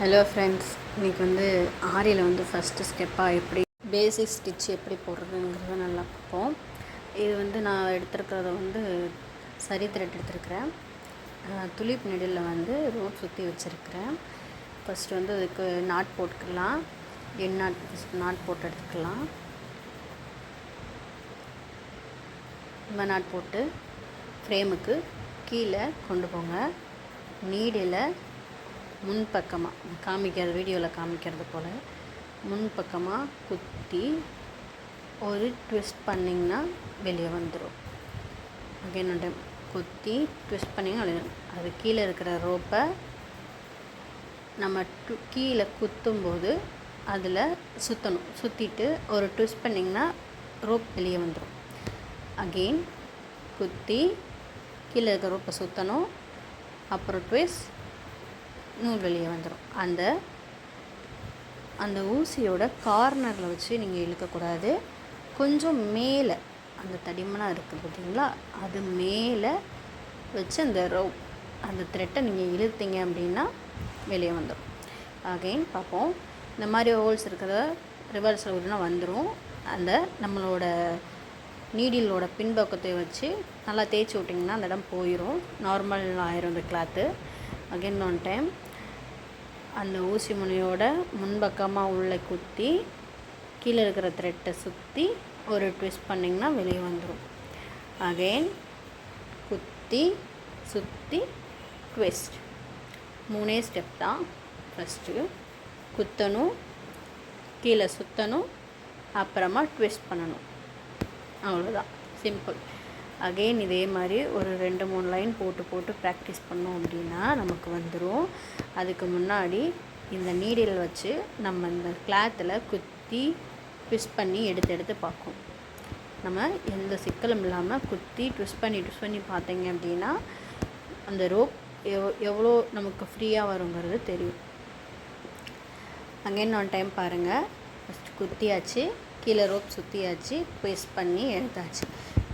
Hello friends இன்றைக்கி வந்து ஆரியில் வந்து ஃபஸ்ட்டு ஸ்டெப்பாக எப்படி பேசிக் ஸ்டிச் எப்படி போடுறதுங்கிறத நல்லா பார்ப்போம். இது வந்து நான் எடுத்துருக்கிறத வந்து சரி த்ரெட் எடுத்திருக்கிறேன். துளிப் நெடிலில் வந்து ரோட் சுற்றி வச்சுருக்கிறேன். ஃபஸ்ட்டு வந்து அதுக்கு நாட் போட்டுக்கலாம். எண் நாட் ஃபஸ்ட் நாட் போட்டு எடுத்துக்கலாம். இந்த நாட் போட்டு ஃப்ரேமுக்கு கீழே கொண்டு போங்க. நீடில் முன்பக்கமாக காமிக்கிற வீடியோவில் காமிக்கிறது போல் முன்பக்கமாக குத்தி ஒரு ட்விஸ்ட் பண்ணிங்கன்னா வெளியே வந்துடும் ஓகே டைம் குத்தி ட்விஸ்ட் பண்ணிங்கன்னா அது கீழே இருக்கிற ரோப்பை நம்ம டு கீழே குத்தும்போது அதில் சுற்றணும் சுற்றிட்டு ஒரு ட்விஸ்ட் பண்ணிங்கன்னா ரோப் வெளியே வந்துடும் அகெயின் குத்தி கீழே இருக்கிற ரோப்பை சுற்றணும் அப்புறம் ட்விஸ்ட் நூல் வெளியே வந்துடும் அந்த அந்த ஊசியோட கார்னரில் வச்சு நீங்கள் இழுக்கக்கூடாது. கொஞ்சம் மேலே அந்த தடிமனாக இருக்குது பார்த்தீங்களா? அது மேலே வச்சு அந்த ரோப் அந்த த்ரெட்டை நீங்கள் இழுத்தீங்க அப்படின்னா வெளியே வந்துடும் அகைன் பார்ப்போம். இந்த மாதிரி ஹோல்ஸ் இருக்கிறத ரிவர்ஸில் விட்டுனா வந்துடும் அந்த நம்மளோட நீடிலோட பின்பக்கத்தை வச்சு நல்லா தேய்ச்சி விட்டிங்கன்னா அந்த இடம் போயிடும் நார்மல் ஆயிரும் இந்த கிளாத்து அகெயின் ஒன் டைம் அந்த ஊசி முனையோட முன்பக்கமாக உள்ளே குத்தி கீழே இருக்கிற த்ரெட்டை சுற்றி ஒரு ட்விஸ்ட் பண்ணிங்கன்னா வெளியே வந்துடும் அகெயின் குத்தி சுற்றி ட்விஸ்ட் மூணே ஸ்டெப் தான். ஃபஸ்ட்டு குத்தணும் கீழே சுற்றணும் அப்புறமா ட்விஸ்ட் பண்ணணும். அவ்வளோதான் சிம்பிள் அகெயின் இதே மாதிரி ஒரு ரெண்டு மூணு லைன் போட்டு போட்டு ப்ராக்டிஸ் பண்ணோம் அப்படின்னா நமக்கு வந்துடும் அதுக்கு முன்னாடி இந்த நீடில் வச்சு நம்ம இந்த கிளாத்தில் குத்தி ட்விஸ்ட் பண்ணி எடுத்து எடுத்து பார்க்கும். நம்ம எந்த சிக்கலும் இல்லாமல் குத்தி ட்விஸ்ட் பண்ணி ட்விஸ்ட் பண்ணி பார்த்தீங்க அப்படின்னா அந்த ரோப் எவ் எவ்வளோ நமக்கு ஃப்ரீயாக வருங்கிறது தெரியும். அங்கேன்னு ஒன் டைம் பாருங்கள் ஃபஸ்ட் குத்தியாச்சு. கீழே ரோப் சுற்றியாச்சு ட்விஸ்ட் பண்ணி எடுத்தாச்சு.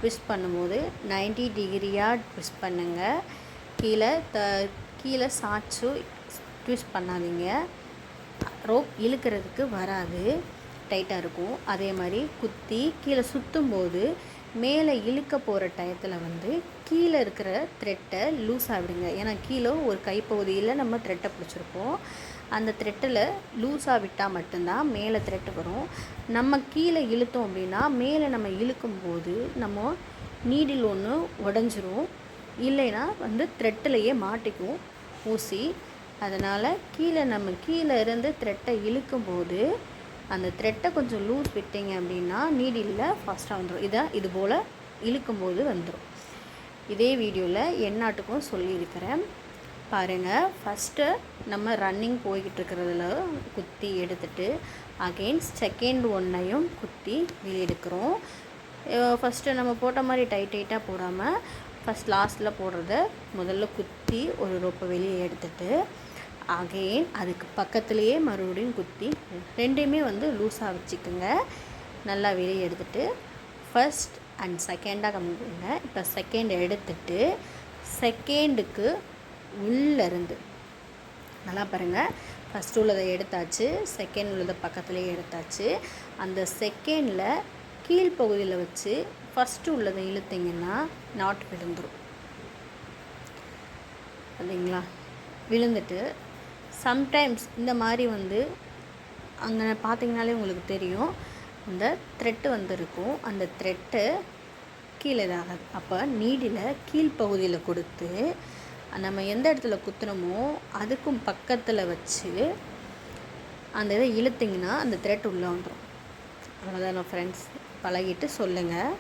ட்விஸ்ட் பண்ணும்போது நைன்டி டிகிரியாக ட்விஸ்ட் பண்ணுங்கள் கீழே த கீழே சாச்சு ட்விஸ்ட் பண்ணாதீங்க. ரோப் இழுக்கிறதுக்கு வராது. டைட்டாக இருக்கும். அதே மாதிரி குத்தி கீழே சுற்றும் போது மேலே இழுக்க போகிற டயத்தில் வந்து கீழே இருக்கிற த்ரெட்டை லூஸ் ஆகிடுங்க ஏன்னா கீழே ஒரு கைப்பகுதியில் நம்ம த்ரெட்டை பிடிச்சிருப்போம். அந்த த்ரெட்டில் லூஸாக விட்டால் மட்டும்தான் மேலே த்ரெட்டு வரும். நம்ம கீழே இழுத்தோம் அப்படின்னா மேலே நம்ம இழுக்கும்போது நம்ம நீடில் ஒன்று உடஞ்சிரும். இல்லைன்னா வந்து த்ரெட்டிலையே மாட்டிக்கும் ஊசி. அதனால் கீழே நம்ம கீழே இருந்து த்ரெட்டை இழுக்கும்போது அந்த த்ரெட்டை கொஞ்சம் லூஸ் விட்டீங்க அப்படின்னா நீடிலில் ஃபாஸ்ட்டாக வந்துடும் இதை இது போல் இழுக்கும்போது வந்துடும் இதே வீடியோவில் எந்நாட்டுக்கும் சொல்லியிருக்கிறேன். பாருங்கள் ஃபஸ்ட்டு நம்ம ரன்னிங் போய்கிட்டு இருக்கிறதுல குத்தி எடுத்துட்டு அகெயின் செகண்ட் ஒன்னையும் குத்தி வெளியெடுக்கிறோம் ஃபஸ்ட்டு நம்ம போட்ட மாதிரி டைட் டைட்டாக போடாமல் ஃபஸ்ட் லாஸ்ட்டில் போடுறத முதல்ல குத்தி ஒரு ரோப்பை வெளியே எடுத்துகிட்டு அகெயின் அதுக்கு பக்கத்துலேயே மறுபடியும் குத்தி ரெண்டையுமே வந்து லூஸாக வச்சுக்கோங்க. நல்லா வெளியே எடுத்துட்டு ஃபஸ்ட் அண்ட் செகண்டாக கம்மிங்க இப்போ செகண்ட் எடுத்துட்டு செகண்டுக்கு உள்ளேருந்து நல்லா பாருங்கள் ஃபஸ்ட் உள்ளதை எடுத்தாச்சு செகண்ட் உள்ளதை பக்கத்துலேயே எடுத்தாச்சு. அந்த செகண்டில் கீழ்ப்பகுதியில் வச்சு ஃபஸ்ட்டு உள்ளதை இழுத்திங்கன்னா நாட் விழுந்துடும் இல்லைங்களா விழுந்துட்டு சம்டைம்ஸ் இந்த மாதிரி வந்து அங்கே பார்த்தீங்கனாலே உங்களுக்கு தெரியும். அந்த த்ரெட்டு வந்துருக்கும் அந்த த்ரெட்டு கீழே இதாகாது. அப்போ நீடில் கீழ்ப்பகுதியில் கொடுத்து நம்ம எந்த இடத்துல குத்துனமோ அதுக்கும் பக்கத்தில் வச்சு அந்த இதை இழுத்திங்கன்னா அந்த த்ரெட் உள்ளே வந்துடும் அவ்வளோதான் ஃப்ரெண்ட்ஸ் பழகிட்டு சொல்லுங்கள்